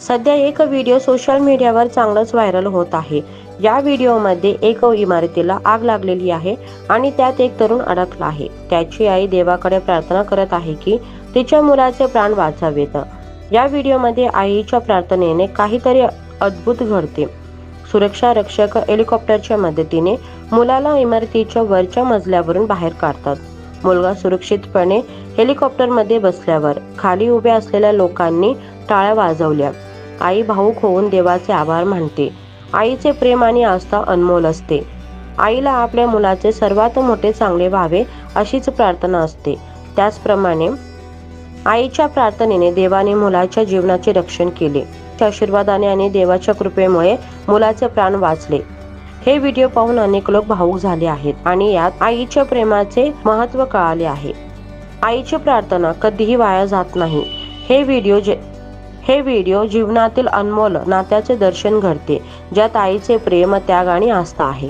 सध्या एक video social मीडियावर चांगलंच व्हायरल होत आहे. या व्हिडिओमध्ये एक इमारतीला आग लागलेली आहे आणि त्यात एक तरुण अडकला आहे. त्याची आई देवाकडे प्रार्थना करत आहे की तिच्या मुलाचे प्राण वाचावेत. या व्हिडिओमध्ये आईच्या प्रार्थनेने काहीतरी अद्भुत घडते. सुरक्षा रक्षक हेलिकॉप्टरच्या मदतीने मुलाला इमारतीच्या वरच्या मजल्यावरून बाहेर काढतात. मुलगा सुरक्षितपणे हेलिकॉप्टरमध्ये बसल्यावर खाली उभ्या असलेल्या लोकांनी टाळ्या वाजवल्या. आई भाऊक होऊन देवाचे आभार मानते. आईचे प्रेम आणि आस्था अनमोल असते. आईला आपल्या मुलाचे सर्वात मोठे चांगले व्हावे अशीच प्रार्थना असते. त्याचप्रमाणे आईच्या प्रार्थनेने देवाने मुलाच्या जीवनाचे रक्षण केले. त्या आशीर्वादाने आणि देवाच्या कृपेमुळे मुलाचे प्राण वाचले. हे व्हिडिओ पाहून अनेक लोक भावूक झाले आहेत आणि यात आईच्या प्रेमाचे महत्त्व कळाले आहे. आईची प्रार्थना कधीही वाया जात नाही. हे व्हिडिओ जे हे व्हिडिओ जीवनातील अनमोल नात्याचे दर्शन घडते ज्यात आईचे प्रेम त्याग आणि आस्था आहे.